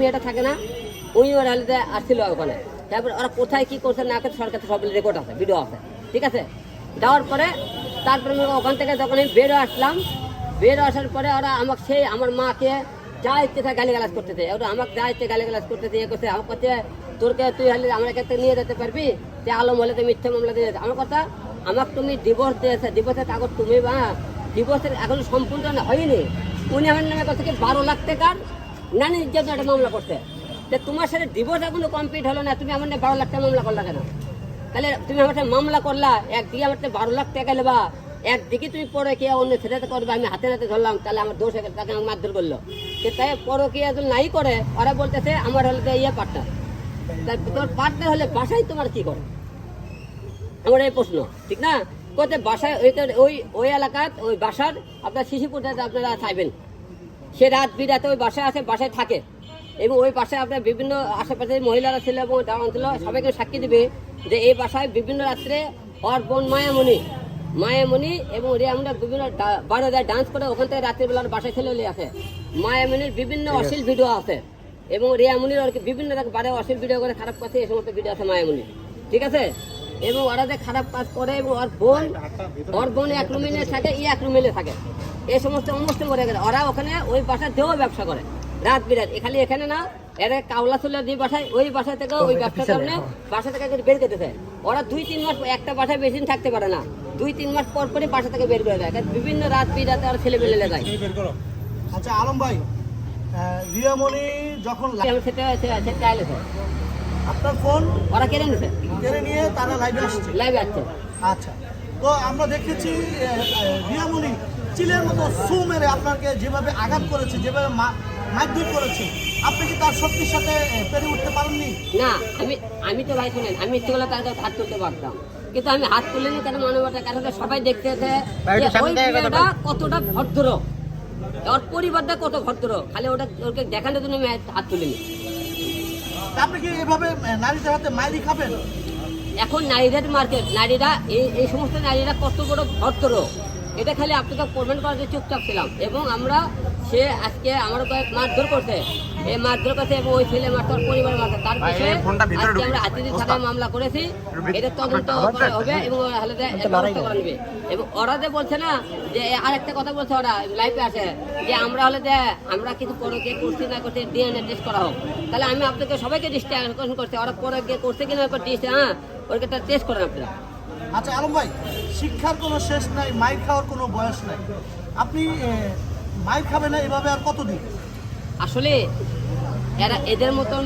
মেয়েটা থাকে না, উনি ওরা হলে আসছিল ওখানে। তারপর ওরা কোথায় কি করছে না করছে সরকার সব রেকর্ড আছে ভিডিও আছে, ঠিক আছে? যাওয়ার পরে তারপরে আমি ওখান থেকে যখন আমি বেরো আসলাম, বেরো আসার পরে ওরা আমাকে সেই আমার মাকে যা ইচ্ছে তা গালি গালাজ করতেছে ওরা আমাকে যা ইচ্ছে গালি গালাজ করতেছে ইয়ে করছে আমার কাছে তোরকে তুই হলে আমার কাছে নিয়ে যেতে পারবি? সে আলম হলে তো মিথ্যা মামলা দিয়ে আমার কথা, আমাকে তুমি ডিভোর্স দিয়েছে ডিভোর্সের কাগজ তুমি বা ডিভোর্সের এখন সম্পূর্ণ হয়নি। উনি আমার নামে কথা কি, বারো লাখ টাকার নানি জন্য একটা মামলা করছে তা তোমার সাথে ডিভোর্স এখনও কমপ্লিট হলো না, তুমি আমার বারো লাখ টাকা মামলা করলা কেন? তাহলে তুমি আমার সাথে মামলা করলা, একদিকে আমার বারো লাখ টাকা নেবা, একদিকে তুমি পরে কে অন্য ছেলেতে করবে, আমি হাতে হাতে ধরলাম, তাহলে আমার দোষ হয়ে তাকে আমাকে মারধর করল। সে তাই কে যদি নাই করে, ওরা বলতেছে, আমার হলে ইয়ে পার্টনার তাই তোমার পার্টনার হলে বাসায় তোমার কি করে? আমার এই প্রশ্ন, ঠিক না? কোথায় বাসায় ওই ওই ওই এলাকার, ওই বাসার আপনার শিশুপুরটা আপনারা চাইবেন। সে রাত বিরাতে ওই বাসায় আছে বাসায় থাকে। এবং ওই বাসায় আপনার বিভিন্ন আশেপাশের মহিলারা ছিল এবং তারা অঞ্চল সবাইকে সাক্ষী দিবে যে এই বাসায় বিভিন্ন রাত্রে ওর বোন মায়ামণি মায়ামণি এবং রিয়ামুনা বিভিন্ন বারো দেয় ডান্স করে ওখান থেকে রাত্রিবেলা ওর বাসায় ছেলে আছে। মায়ামণির বিভিন্ন অশ্লীল ভিডিও আছে এবং রিয়ামুনির আর কি বিভিন্ন বারে অশ্লীল ভিডিও করে খারাপ কথা এই সমস্ত ভিডিও আছে মায়ামণির। ঠিক আছে? এবং ওরা যে খারাপ কাজ করে এবং ওর বোন ওর বোন এক রুমিলে থাকে ই এক রুমিলে থাকে। এই সমস্ত অনুষ্ঠান করে গেলে ওরা ওখানে ওই বাসার দেহ ব্যবসা করে। রাত বিরাত। এখানে এখানে না এরা কাউলা চলে যে বাসায় ওই বাসা থেকে ওই ব্যবসার সামনে বাসা থেকে বের করতেছে। ওরা দুই তিন মাস একটা বাসায় বেশি থাকতে পারে না। দুই তিন মাস পর পরই বাসা থেকে বের করে দেয়। কারণ বিভিন্ন রাত বিরাতে ওরা ছেলে বেলে যায় আচ্ছা আলম ভাই রিয়ামণি যখন সেটা সেটা চাইলে আপনার ফোন ওরা কেড়ে নিছে। কেড়ে নিয়ে তারা লাইভে আসছে। লাইভে আসছে। আচ্ছা। তো আমরা দেখেছি রিয়ামণি চিলের মতো সু মেরে আপনাকে যেভাবে আঘাত করেছে যেভাবে মারধর করেছে আপনি কি তার শক্তির সাথে পেরে উঠতে পারেননি? না আমি আমি তো ভাই শুনেন আমি ইচ্ছে করলে তার হাত তুলতে পারতাম। কিন্তু আমি হাত তুলে তুলিনি কেন মনে মানবতার কারণে সবাই দেখতেছে যে ওই মেয়েটা কতটা ভদ্র। ওর পরিবারটা কত ভদ্র। খালি ওটা ওকে দেখানোর জন্য আমি হাত তুলিনি। আপনি কি এভাবে নারীদের হাতে মাইরি খাবেন? এখন নারীদের মার্কেট নারীরা এই এই সমস্ত নারীরা কত বড় ভদ্র। এটা খালি আপনাকে প্রমাণ করার জন্য চুপচাপ ছিলাম। এবং আমরা সে আজকে আমার কয়েক মারধর করছে। এই মারধর করছে এবং ওই ছেলে মারতে ওর পরিবার মারছে। তার বিষয়ে আজকে আমরা হাতিদি থানায় মামলা করেছি। এটা তদন্ত করা হবে এবং ওরা হলে যে ব্যবস্থা করে নেবে এবং ওরা যে বলছে না যে আর একটা কথা বলছে ওরা লাইফে আছে যে আমরা হলে যে আমরা কিছু পরে কে করছি না করছি ডিএনএ টেস্ট করা হোক। তাহলে আমি আপনাকে সবাইকে ডিস্ট্রাকশন করছি। ওরা পরে কে করছে কিনা ডিস্ট হ্যাঁ ওরকে টেস্ট করেন আপনারা আচ্ছা আলম ভাই শিক্ষার কোনো শেষ নাই মাইক খাওয়ার কোনো বয়স নাই। আপনি মাইক খাবেন না এভাবে আর কতদিন? আসলে এরা এদের মতন